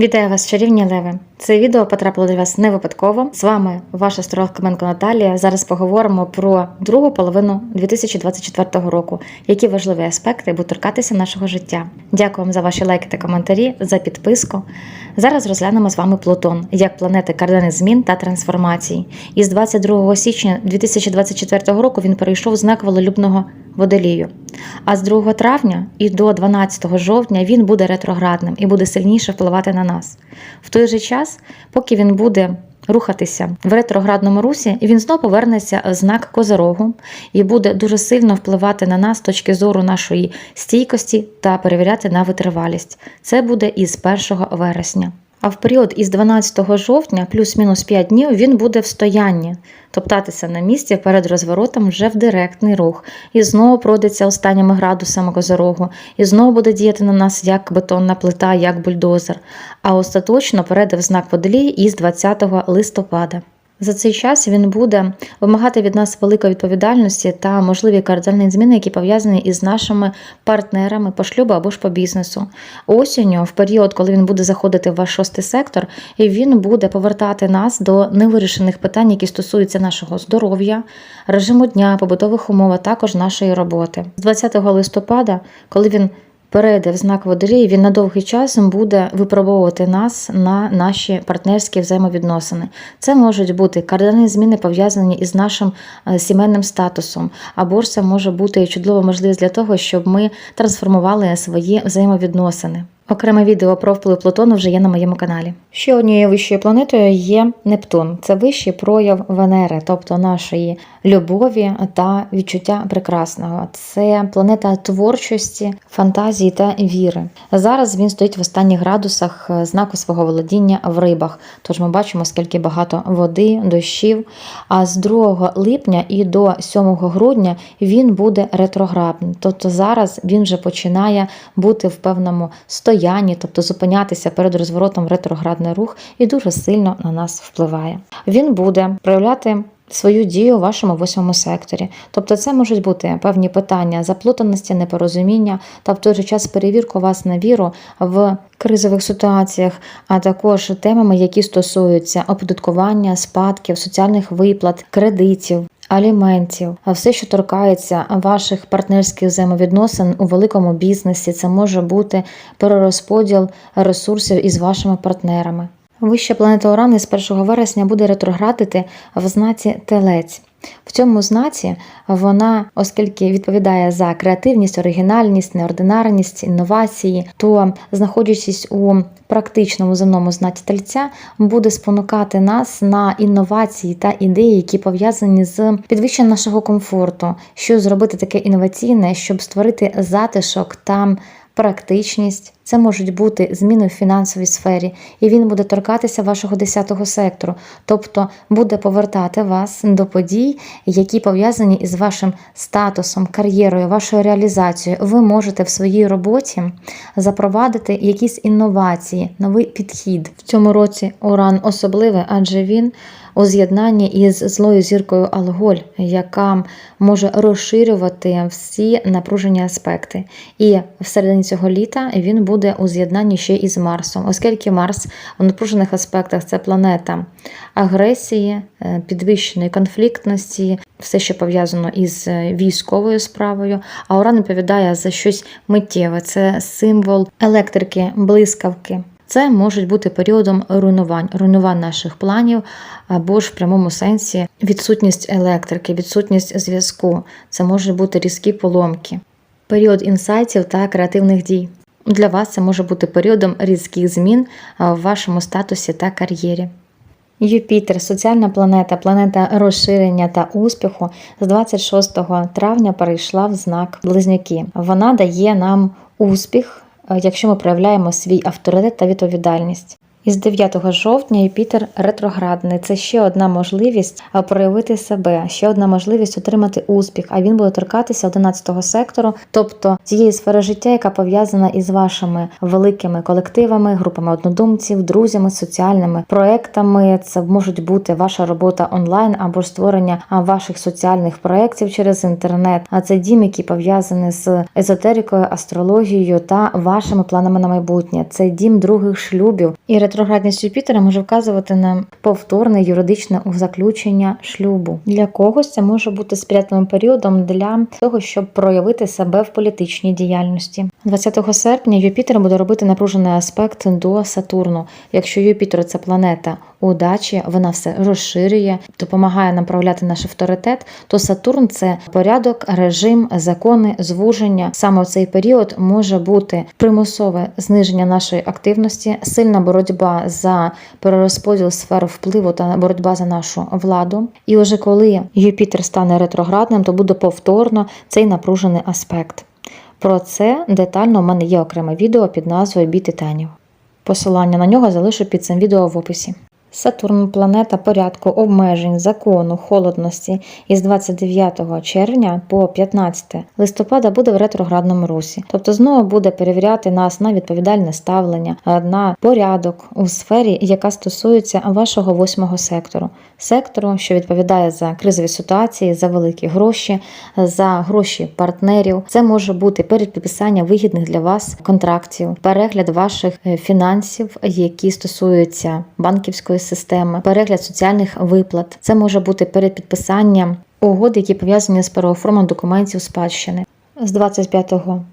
Вітаю вас, чарівні леви! Це відео потрапило до вас не випадково. З вами ваша астролог Каменко Наталія. Зараз поговоримо про другу половину 2024 року, які важливі аспекти будуть торкатися нашого життя. Дякую вам за ваші лайки та коментарі, за підписку. Зараз розглянемо з вами Плутон як планети кардини змін та трансформацій. Із 22 січня 2024 року він перейшов знак волелюбного водолію. А з 2 травня і до 12 жовтня він буде ретроградним і буде сильніше впливати на нас. В той же час, поки він буде рухатися в ретроградному русі, він знову повернеться в знак Козорогу і буде дуже сильно впливати на нас з точки зору нашої стійкості та перевіряти на витривалість. Це буде із 1 вересня. А в період із 12 жовтня, плюс-мінус 5 днів, він буде в стоянні, топтатися на місці перед розворотом вже в директний рух. І знову пройдеться останніми градусами козорогу, і знову буде діяти на нас як бетонна плита, як бульдозер. А остаточно перейде в знак водолії із 20 листопада. За цей час він буде вимагати від нас великої відповідальності та можливі кардинальні зміни, які пов'язані із нашими партнерами по шлюбу або ж по бізнесу. Осінню, в період, коли він буде заходити в ваш шостий сектор, і він буде повертати нас до невирішених питань, які стосуються нашого здоров'я, режиму дня, побутових умов, а також нашої роботи. З 20 листопада, коли він перейде в знак водолії, він на довгий час буде випробовувати нас на наші партнерські взаємовідносини. Це можуть бути кардинальні зміни пов'язані із нашим е, сімейним статусом, або борса може бути чудова можливість для того, щоб ми трансформували свої взаємовідносини. Окреме відео про вплив Плутону вже є на моєму каналі. Ще однією вищою планетою є Нептун. Це вищий прояв Венери, тобто нашої любові та відчуття прекрасного. Це планета творчості, фантазії та віри. Зараз він стоїть в останніх градусах знаку свого володіння в рибах. Тож ми бачимо, скільки багато води, дощів. А з 2 липня і до 7 грудня він буде ретроградним. Тобто зараз він вже починає бути в певному стоянні, тобто зупинятися перед розворотом в ретроградний рух і дуже сильно на нас впливає. Він буде проявляти. Свою дію у вашому восьмому секторі. Тобто це можуть бути певні питання заплутаності, непорозуміння та в той же час перевірку вас на віру в кризових ситуаціях, а також темами, які стосуються оподаткування, спадків, соціальних виплат, кредитів. Аліментів, а все, що торкається ваших партнерських взаємовідносин у великому бізнесі, це може бути перерозподіл ресурсів із вашими партнерами. Вища планета Уран з 1 вересня буде ретроградити в знаці Телець. В цьому знаці вона, оскільки відповідає за креативність, оригінальність, неординарність, інновації, то знаходячись у практичному земному знаці тельця, буде спонукати нас на інновації та ідеї, які пов'язані з підвищенням нашого комфорту, що зробити таке інноваційне, щоб створити затишок та практичність. Це можуть бути зміни в фінансовій сфері, і він буде торкатися вашого 10-го сектору, тобто буде повертати вас до подій, які пов'язані із вашим статусом, кар'єрою, вашою реалізацією. Ви можете в своїй роботі запровадити якісь інновації, новий підхід. В цьому році Уран особливий, адже він у з'єднанні із злою зіркою Алголь, яка може розширювати всі напружені аспекти. І всередині цього літа він буде у з'єднанні ще із Марсом, оскільки Марс у напружених аспектах це планета агресії, е, підвищеної конфліктності, все, що пов'язано із е, військовою справою. А Уран відповідає за щось миттєве. Це символ електрики, блискавки. Це може бути періодом руйнувань, руйнувань наших планів або ж в прямому сенсі відсутність електрики, відсутність зв'язку. Це можуть бути різкі поломки, період інсайтів та креативних дій. Для вас це може бути періодом різких змін в вашому статусі та кар'єрі. Юпітер, соціальна планета, планета розширення та успіху, з 26 травня перейшла в знак Близнюки. Вона дає нам успіх, якщо ми проявляємо свій авторитет та відповідальність. Із 9 жовтня Юпітер ретроградний. Це ще одна можливість проявити себе, ще одна можливість отримати успіх. А він буде торкатися 11 сектору, тобто тієї сфери життя, яка пов'язана із вашими великими колективами, групами однодумців, друзями, соціальними проектами. Це можуть бути ваша робота онлайн або створення ваших соціальних проєктів через інтернет. А це дім, який пов'язаний з езотерикою, астрологією та вашими планами на майбутнє. Це дім других шлюбів. І ретроградність Юпітера може вказувати на повторне юридичне заключення шлюбу. Для когось це може бути сприятливим періодом для того, щоб проявити себе в політичній діяльності. 20 серпня Юпітер буде робити напружений аспект до Сатурну. Якщо Юпітер це планета удачі, вона все розширює, допомагає направляти наш авторитет, то Сатурн це порядок, режим, закони, звуження. Саме в цей період може бути примусове зниження нашої активності, сильна боротьба за перерозподіл сфер впливу та боротьба за нашу владу. І уже коли Юпітер стане ретроградним, то буде повторно цей напружений аспект. Про це детально в мене є окреме відео під назвою Бій титанів. Посилання на нього залишу під цим відео в описі. Сатурн планета порядку, обмежень, закону, холодності із 29 червня по 15 листопада буде в ретроградному русі. Тобто знову буде перевіряти нас на відповідальне ставлення, на порядок у сфері, яка стосується вашого восьмого сектору. Сектору, що відповідає за кризові ситуації, за великі гроші, за гроші партнерів. Це може бути передпідписання вигідних для вас контрактів, перегляд ваших е, фінансів, які стосуються банківської системи, перегляд соціальних виплат. Це може бути передпідписання угод, які пов'язані з переоформленням документів спадщини. З 25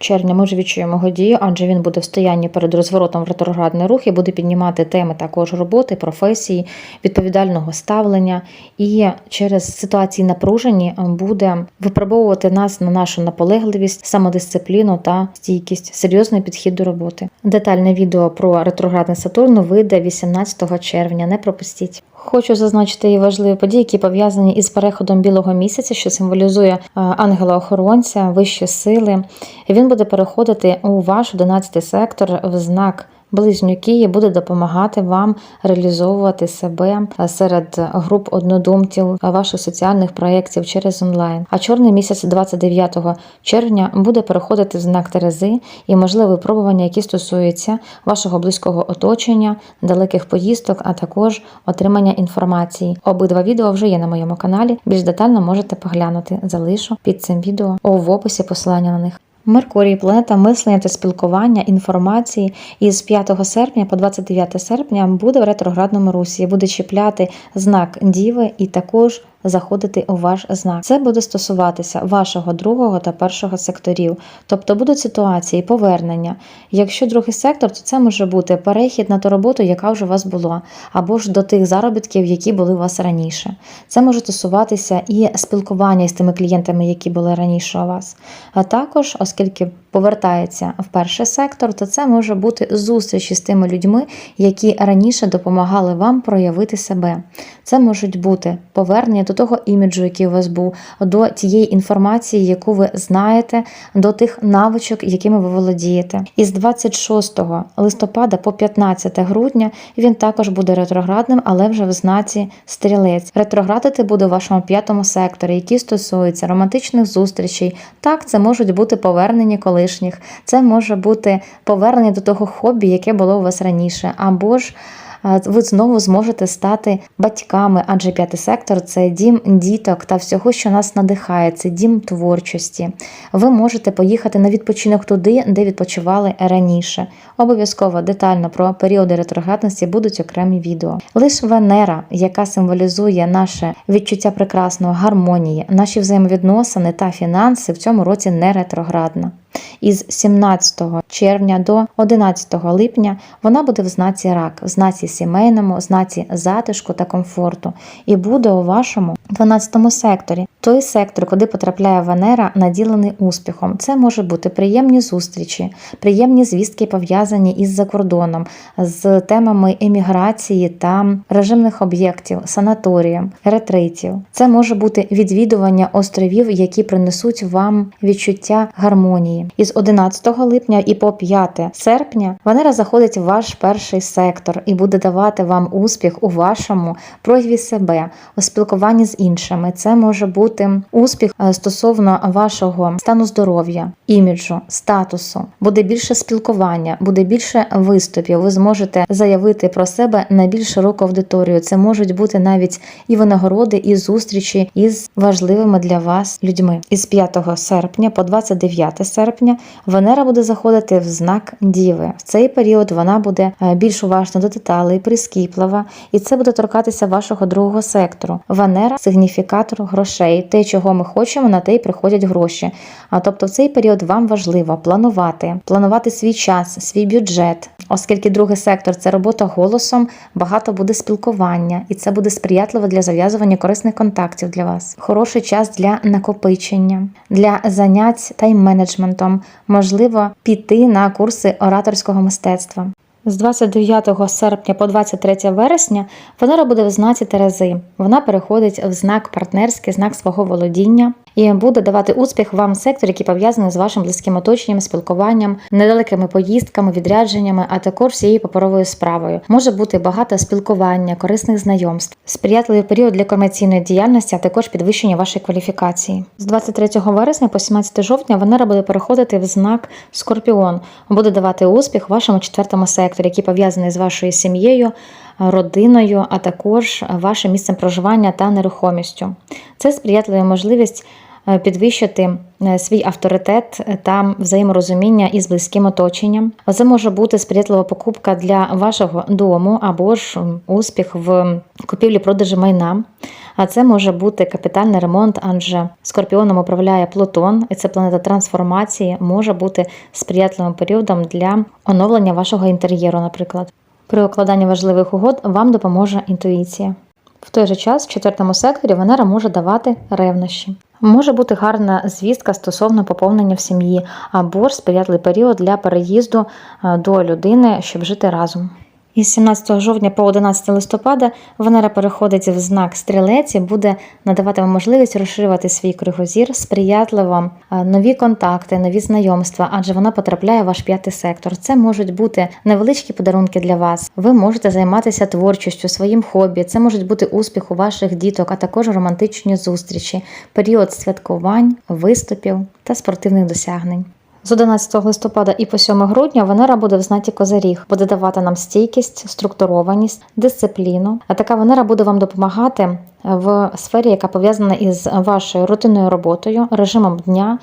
червня ми вже відчуємо його дію, адже він буде в стоянні перед розворотом в ретроградний рух і буде піднімати теми також роботи, професії, відповідального ставлення. І через ситуації напружені буде випробовувати нас на нашу наполегливість, самодисципліну та стійкість, серйозний підхід до роботи. Детальне відео про ретроградний Сатурн вийде 18 червня. Не пропустіть. Хочу зазначити і важливі події, які пов'язані із переходом білого місяця, що символізує е, ангела-охоронця, вищі сили. Він буде переходити у ваш 11 сектор в знак. Близнюки буде допомагати вам реалізовувати себе серед груп однодумців ваших соціальних проєктів через онлайн. А чорний місяць 29 червня буде переходити в знак Терези і можливе випробування, які стосуються вашого близького оточення, далеких поїздок, а також отримання інформації. Обидва відео вже є на моєму каналі. Більш детально можете поглянути. Залишу під цим відео в описі посилання на них. Меркурій, планета мислення та спілкування, інформації. Із 5 серпня по 29 серпня буде в ретроградному русі, буде чіпляти знак Діви і також заходити у ваш знак. Це буде стосуватися вашого другого та першого секторів, тобто будуть ситуації повернення. Якщо другий сектор, то це може бути перехід на ту роботу, яка вже у вас була, або ж до тих заробітків, які були у вас раніше. Це може стосуватися і спілкування з тими клієнтами, які були раніше у вас. А також, оскільки повертається в перший сектор, то це може бути зустрічі з тими людьми, які раніше допомагали вам проявити себе. Це можуть бути повернення до того іміджу, який у вас був, до тієї інформації, яку ви знаєте, до тих навичок, якими ви володієте. Із 26 листопада по 15 грудня він також буде ретроградним, але вже в знаці стрілець. Ретроградити буде у вашому п'ятому секторі, які стосуються романтичних зустрічей. Так, це можуть бути повернення колишніх, це може бути повернення до того хобі, яке було у вас раніше, або ж ви знову зможете стати батьками, адже п'ятий сектор це дім діток та всього, що нас надихає, це дім творчості. Ви можете поїхати на відпочинок туди, де відпочивали раніше. Обов'язково детально про періоди ретроградності будуть окремі відео. Лише Венера, яка символізує наше відчуття прекрасної гармонії, наші взаємовідносини та фінанси в цьому році не ретроградна. Із 17 червня до 11 липня вона буде в знаці рак, в знаці сімейному, в знаці затишку та комфорту, і буде у вашому 12 секторі. Той сектор, куди потрапляє Венера, наділений успіхом. Це може бути приємні зустрічі, приємні звістки пов'язані із закордоном, з темами еміграції та режимних об'єктів, санаторіїв, ретритів. Це може бути відвідування островів, які принесуть вам відчуття гармонії. Із 11 липня і по 5 серпня Венера заходить в ваш перший сектор і буде давати вам успіх у вашому прояві себе, у спілкуванні з іншими. Це може бути успіх е, стосовно вашого стану здоров'я, іміджу, статусу. Буде більше спілкування, буде більше виступів. Ви зможете заявити про себе на більш широку аудиторію. Це можуть бути навіть і винагороди, і зустрічі із важливими для вас людьми. Із 5 серпня по 29 серпня Венера буде заходити в знак Діви. В цей період вона буде е, більш уважна до деталей, прискіплива, і це буде торкатися вашого другого сектору. Венера сигніфікатор грошей. Те, чого ми хочемо, на те й приходять гроші. А тобто, в цей період вам важливо планувати, планувати свій час, свій бюджет, оскільки другий сектор це робота голосом, багато буде спілкування, і це буде сприятливо для зав'язування корисних контактів для вас. Хороший час для накопичення, для занять тайм-менеджментом, можливо, піти на курси ораторського мистецтва. З 29 серпня по 23 вересня Венера буде в знаці Терези. Вона переходить в знак партнерський, знак свого володіння і буде давати успіх вам сектор, який пов'язаний з вашим близьким оточенням, спілкуванням, недалекими поїздками, відрядженнями, а також всією паперовою справою. Може бути багато спілкування, корисних знайомств, сприятливий період для комерційної діяльності, а також підвищення вашої кваліфікації. З 23 вересня по 17 жовтня Венера буде переходити в знак Скорпіон, буде давати успіх вашому четвертому секторі, який пов'язаний з вашою сім'єю. Родиною, а також вашим місцем проживання та нерухомістю. Це сприятлива можливість підвищити е, свій авторитет та взаєморозуміння із близьким оточенням. Це може бути сприятлива покупка для вашого дому або ж успіх в купівлі-продажі майна. А це може бути капітальний ремонт, адже скорпіоном управляє Плутон, і це планета трансформації, може бути сприятливим періодом для оновлення вашого інтер'єру, наприклад. При укладанні важливих угод вам допоможе інтуїція. В той же час в четвертому секторі Венера може давати ревнощі. Може бути гарна звістка стосовно поповнення в сім'ї або ж сприятливий період для переїзду до людини, щоб жити разом. Із 17 жовтня по 11 листопада Венера переходить в знак стрілець і буде надавати вам можливість розширювати свій кругозір, сприятливо нові контакти, нові знайомства, адже вона потрапляє в ваш п'ятий сектор. Це можуть бути невеличкі подарунки для вас. Ви можете займатися творчістю, своїм хобі. Це можуть бути успіх у ваших діток, а також романтичні зустрічі, період святкувань, виступів та спортивних досягнень. З 11 листопада і по 7 грудня Венера буде в знаті Козиріг, буде давати нам стійкість, структурованість, дисципліну. А така Венера буде вам допомагати в сфері, яка пов'язана із вашою рутинною роботою, режимом дня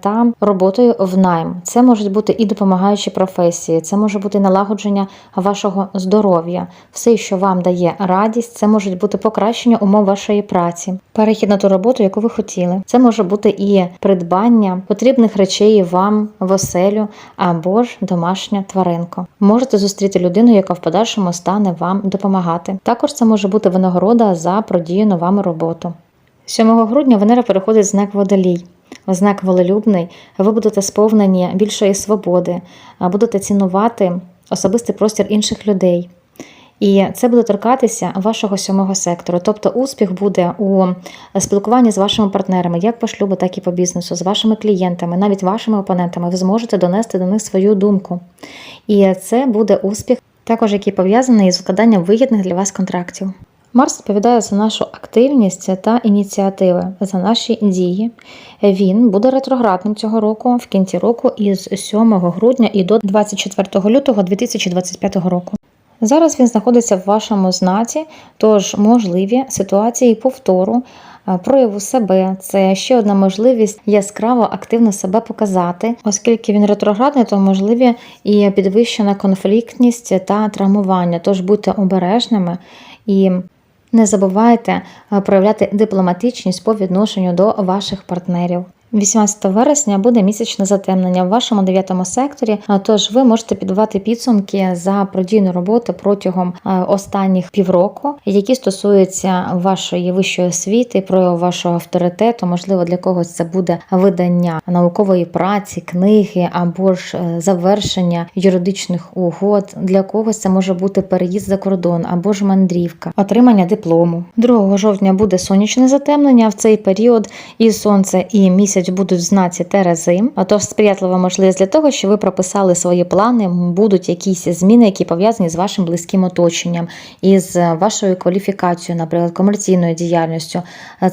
та роботою в найм. Це можуть бути і допомагаючі професії, це може бути налагодження вашого здоров'я, все, що вам дає радість, це можуть бути покращення умов вашої праці, перехід на ту роботу, яку ви хотіли. Це може бути і придбання потрібних речей вам в оселю або ж домашня тваринка. Можете зустріти людину, яка в подальшому стане вам допомагати. Також це може бути винагорода за продіяну вами роботу. 7 грудня Венера переходить в знак водолій. В знак волелюбний, ви будете сповнені більшої свободи, будете цінувати особистий простір інших людей. І це буде торкатися вашого сьомого сектору. Тобто успіх буде у спілкуванні з вашими партнерами, як по шлюбу, так і по бізнесу, з вашими клієнтами, навіть вашими опонентами. Ви зможете донести до них свою думку. І це буде успіх, також який пов'язаний з укладанням вигідних для вас контрактів. Марс відповідає за нашу активність та ініціативи, за наші дії. Він буде ретроградним цього року в кінці року із 7 грудня і до 24 лютого 2025 року. Зараз він знаходиться в вашому знаці, тож можливі ситуації повтору, прояву себе. Це ще одна можливість яскраво активно себе показати, оскільки він ретроградний, то можливі і підвищена конфліктність та травмування. Тож будьте обережними і не забувайте проявляти дипломатичність по відношенню до ваших партнерів. 18 вересня буде місячне затемнення в вашому дев'ятому секторі. Тож ви можете підбивати підсумки за продійну роботу протягом е, останніх півроку, які стосуються вашої вищої освіти, прояву вашого авторитету. Можливо, для когось це буде видання наукової праці, книги або ж е, завершення юридичних угод. Для когось це може бути переїзд за кордон або ж мандрівка, отримання диплому. 2 жовтня буде сонячне затемнення. В цей період і сонце, і місяць будуть в знаці. А тож сприятлива можливість для того, що ви прописали свої плани, будуть якісь зміни, які пов'язані з вашим близьким оточенням, із вашою кваліфікацією, наприклад, комерційною діяльністю.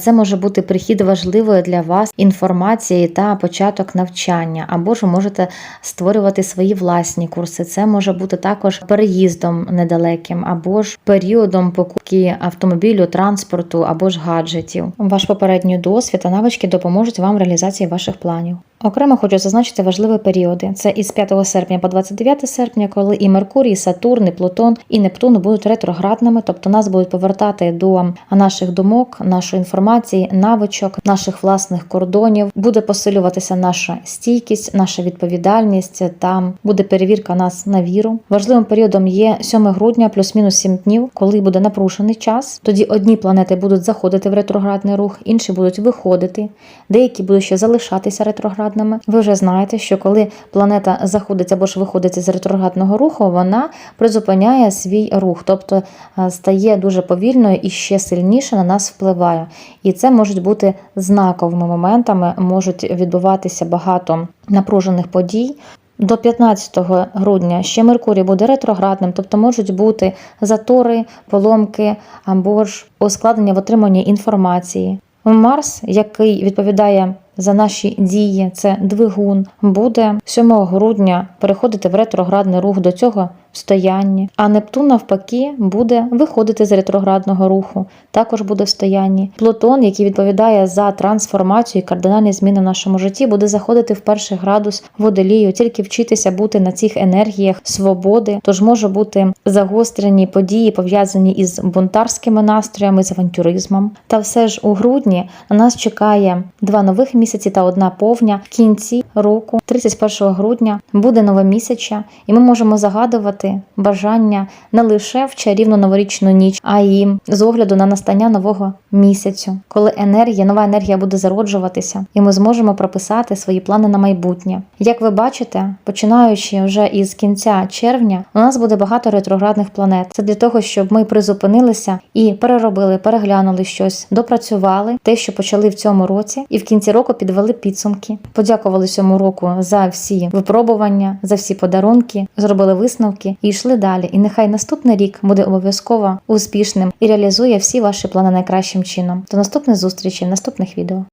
Це може бути прихід важливої для вас інформації та початок навчання, або ж ви можете створювати свої власні курси. Це може бути також переїздом недалеким, або ж періодом покупки автомобілю, транспорту або ж гаджетів. Ваш попередній досвід та навички допоможуть вам в реалізації ваших планів. Окремо хочу зазначити важливі періоди. Це із 5 серпня по 29 серпня, коли і Меркурій, і Сатурн, і Плутон, і Нептун будуть ретроградними, тобто нас будуть повертати до наших думок, нашої інформації, навичок, наших власних кордонів. Буде посилюватися наша стійкість, наша відповідальність. Там буде перевірка нас на віру. Важливим періодом є 7 грудня, плюс-мінус 7 днів, коли буде напружений час. Тоді одні планети будуть заходити в ретроградний рух, інші будуть виходити, деякі будуть ще залишатися ретроградними. Ви вже знаєте, що коли планета заходить або ж виходить з ретроградного руху, вона призупиняє свій рух, тобто е, стає дуже повільною і ще сильніше на нас впливає. І це можуть бути знаковими моментами, можуть відбуватися багато напружених подій. До 15 грудня ще Меркурій буде ретроградним, тобто можуть бути затори, поломки або ж ускладнення в отриманні інформації. Марс, який відповідає за наші дії, це двигун, буде. 7 грудня переходити в ретроградний рух до цього в стоянні. А Нептун, навпаки, буде виходити з ретроградного руху, також буде в стоянні. Плутон, який відповідає за трансформацію і кардинальні зміни в нашому житті, буде заходити в перший градус водолію, тільки вчитися бути на цих енергіях свободи. Тож може бути загострені події, пов'язані із бунтарськими настроями, з авантюризмом. Та все ж у грудні на нас чекає два нових місяці та одна повня. В кінці року, 31 грудня, буде нове місяча, і ми можемо загадувати бажання не лише в чарівну новорічну ніч, а й з огляду на настання нового місяцю, коли енергія, нова енергія буде зароджуватися, і ми зможемо прописати свої плани на майбутнє. Як ви бачите, починаючи вже із кінця червня, у нас буде багато ретроградних планет. Це для того, щоб ми призупинилися і переробили, переглянули щось, допрацювали те, що почали в цьому році, і в кінці року підвели підсумки. Подякували цьому року за всі випробування, за всі подарунки, зробили висновки і йшли далі. І нехай наступний рік буде обов'язково успішним і реалізує всі ваші плани найкращим чином. До наступних зустрічей наступних відео.